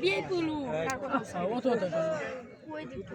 বিয়ে তুলু অত অত ওই দিকে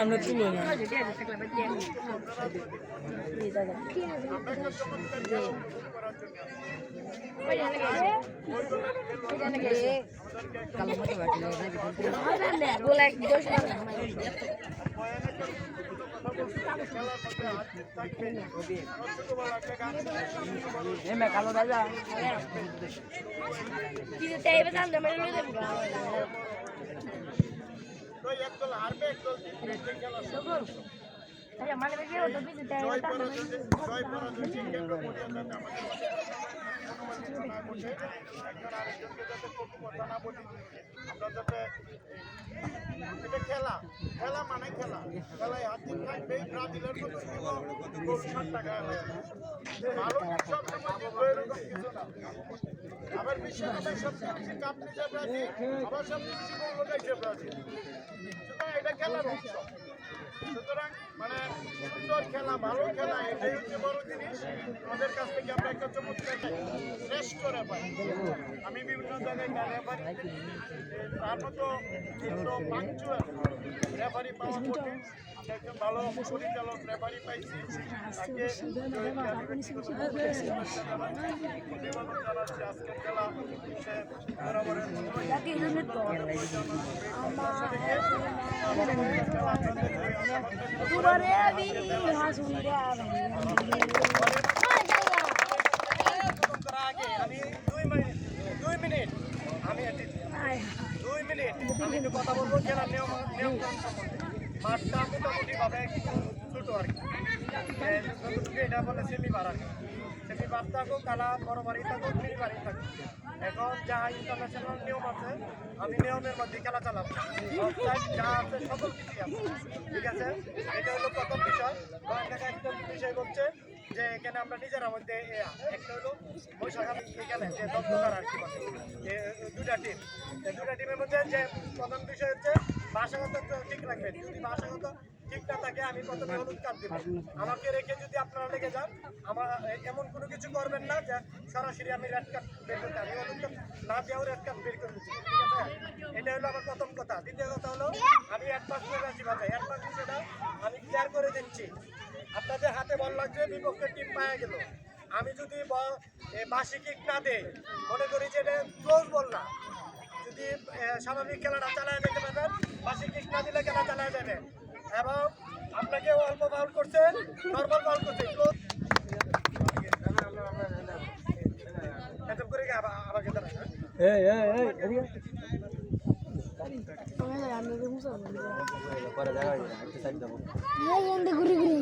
আমরা তুলে না কালো দাদা একদল হারবে একদল জিতবে খেলা জয় পরাজয়। অনুমানিত না করতে একজন আরেকজনকে যাতে কটু কথা না বলি আমরা যাতে এটা খেলা খেলা মানে খেলা। খেলায় হাত দিন থাকবে ব্রাজিলের মতো ষাট টাকা ভালো সব এরকম সুতরাং মানে সুন্দর খেলা ভালো খেলা এটাই হচ্ছে বড় জিনিস। আমাদের কাছ থেকে আমরা একটা চমৎকার শ্রেষ্ঠ রেফারি আমি বিভিন্ন জায়গায় রেফারি তার মতো কিন্তু পাঞ্চুয়াল রেফারি পাওয়া কঠিন। আমরা একজন ভালো পরিচালক রেফারি পাইছি। তাকে অভিবাদন জানাচ্ছি। আজকের খেলা সে বরাবরের কথা বলব খেলার নিয়ম নিয়ম মাঠটা মোটামুটি ভাবে ছোট আর কি। এটা বলে সেমি বার সেমি বার থাকুক কালা বড় বাড়ি থাকুক মিনি বাড়ি থাকুক। এখন যা ইন্টারন্যাশনাল নিয়ম আছে, আমি নিয়মের মধ্যে খেলা চালাবো। যা আছে সকল কিছুই আছে। ঠিক আছে? এটা হলো প্রথম বিষয়। গোয়েন কাকা একদম বিষয় বলছে যে এখানে আমরা নিজেরা মধ্যে একটা হলো বৈশাখালী এখানে যে দত্তকার আর কি যে দুটা টিম দুটা টিমের মধ্যে যে প্রধান বিষয় হচ্ছে, ভাষাগত ঠিক রাখবেন। যদি ভাষাগত ঠিক না থাকে, আমি প্রথমে হলুদ কার্ড দিব। আমাকে রেখে যদি আপনারা লেগে যান, আমার এমন কোনো কিছু করবেন না যে সরাসরি আমি রেড কার্ড বের করতে আমি হলুদ কার্ড না দিয়েও রেড কার্ড বের করে দিচ্ছি, ঠিক আছে? এটা হলো আমার প্রথম কথা। দ্বিতীয় কথা হলো, আমি অ্যাডভান্স করে আছি ভাই। অ্যাডভান্স বিষয়টা আমি ক্লিয়ার করে দিচ্ছি। আপনাদের হাতে বল লাগছে বিপক্ষের টিম পায়ে গেল। আমি যদি বাসি কিক না দেই, মনে করি যে এটা ক্লোজ বল না। যদি স্বাভাবিক খেলাটা চালায় যেতে পারবেন, বাসি কিক না দিলে খেলা চালায় যাবে। এবং আপনাকে অল্প বাউল করছে নর্মাল বাউল করছে ক্লোজ এত করে কি আবার আমাকে দাঁড়ায় হ্যাঁ? এই এই এই এদিকে পরে দেখা যাবে একটা সাইড দেবো ঘুরে ঘুরে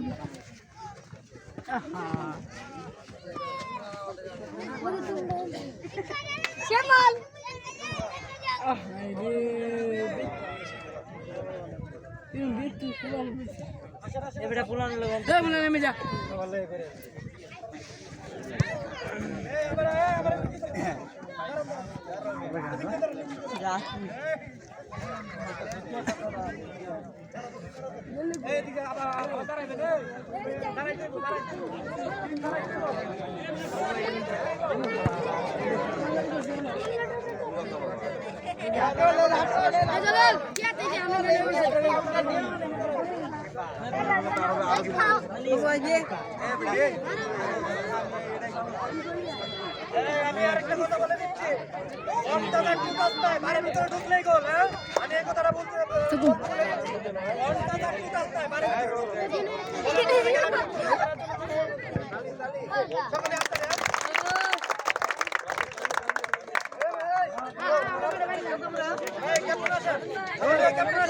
শ্যামল তুমি এবারে ফুলান লাগা দে মনে নেমে যা এইদিকে আবার আবার দাঁড়াইবেন এই। দাঁড়াইতে হবে, দাঁড়াইতে হবে। এই, আমি আর একটা কথা বলে দিচ্ছি বাড়ির ভিতরে ঢুকলেই গোল হ্যাঁ আমি এই কথাটা বলতে সামনে আসতে কেমন আছেন কেমন